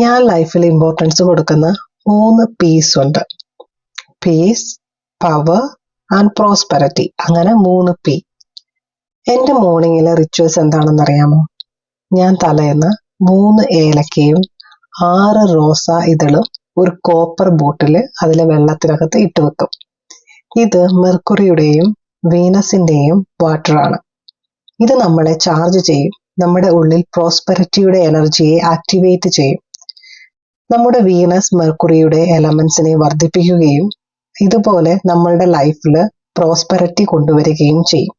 ഞാൻ ലൈഫിൽ ഇമ്പോർട്ടൻസ് കൊടുക്കുന്ന മൂന്ന് പീസ് ഉണ്ട്. പീസ് പവർ ആൻഡ് പ്രോസ്പെറിറ്റി അങ്ങനെ മൂന്ന് പി എന്റെ മോർണിംഗിലെ റിച്വൽസ് എന്താണെന്ന് അറിയാമോ? ഞാൻ തലേന്ന് മൂന്ന് ഏലക്കയും ആറ് റോസ ഇതളും ഒരു കോപ്പർ ബോട്ടിൽ അതിലെ വെള്ളത്തിനകത്ത് ഇട്ട് വെക്കും. ഇത് മെർക്കുറിയുടെയും വീനസിന്റെയും വാട്ടറാണ് ഇത് നമ്മളെ ചാർജ് ചെയ്യും. നമ്മുടെ ഉള്ളിൽ പ്രോസ്പെറിറ്റിയുടെ എനർജിയെ ആക്ടിവേറ്റ് ചെയ്യും. നമ്മുടെ വീനസ് മെർക്കുറിയുടെ എലമെന്റ്സിനെ വർദ്ധിപ്പിക്കുകയും ഇതുപോലെ നമ്മളുടെ ലൈഫിൽ പ്രോസ്പെറിറ്റി കൊണ്ടുവരികയും ചെയ്യും.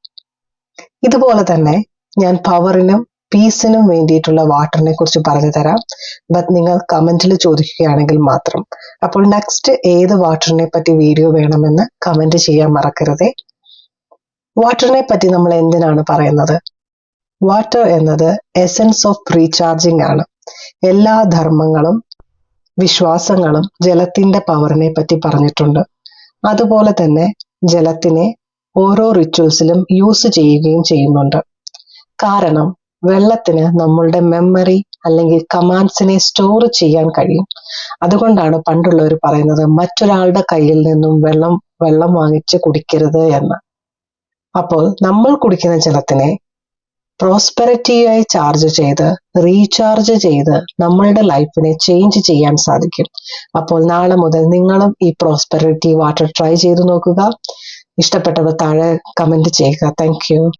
ഇതുപോലെ തന്നെ ഞാൻ പവറിനും പീസിനും വേണ്ടിയിട്ടുള്ള വാട്ടറിനെ കുറിച്ച് പറഞ്ഞു തരാം. ബട്ട് നിങ്ങൾ കമന്റിൽ ചോദിക്കുകയാണെങ്കിൽ മാത്രം. അപ്പോൾ നെക്സ്റ്റ് ഏത് വാട്ടറിനെ പറ്റി വീഡിയോ വേണമെന്ന് കമന്റ് ചെയ്യാൻ മറക്കരുതേ. വാട്ടറിനെ പറ്റി നമ്മൾ എന്തിനാണ് പറയുന്നത്? വാട്ടർ എന്നത് എസെൻസ് ഓഫ് റീചാർജിംഗ് ആണ്. എല്ലാ ധർമ്മങ്ങളും വിശ്വാസങ്ങളും ജലത്തിന്റെ പവറിനെ പറ്റി പറഞ്ഞിട്ടുണ്ട്. അതുപോലെ തന്നെ ജലത്തിനെ ഓരോ റിച്വൽസിലും യൂസ് ചെയ്യുകയും ചെയ്യുന്നുണ്ട്. കാരണം വെള്ളത്തിന് നമ്മളുടെ മെമ്മറി അല്ലെങ്കിൽ കമാൻഡ്സിനെ സ്റ്റോർ ചെയ്യാൻ കഴിയും. അതുകൊണ്ടാണ് പണ്ടുള്ളവർ പറയുന്നത് മറ്റൊരാളുടെ കയ്യിൽ നിന്നും വെള്ളം വെള്ളം വാങ്ങിച്ച് കുടിക്കരുത് എന്ന്. അപ്പോൾ നമ്മൾ കുടിക്കുന്ന ജലത്തിനെ പ്രോസ്പെറിറ്റിയായി ചാർജ് ചെയ്ത് റീചാർജ് ചെയ്ത് നമ്മളുടെ ലൈഫിനെ ചേഞ്ച് ചെയ്യാൻ സാധിക്കും. അപ്പോൾ നാളെ മുതൽ നിങ്ങളും ഈ പ്രോസ്പെറിറ്റി വാട്ടർ ട്രൈ ചെയ്ത് നോക്കുക. ഇഷ്ടപ്പെട്ടവർ താഴെ കമന്റ് ചെയ്യുക. താങ്ക്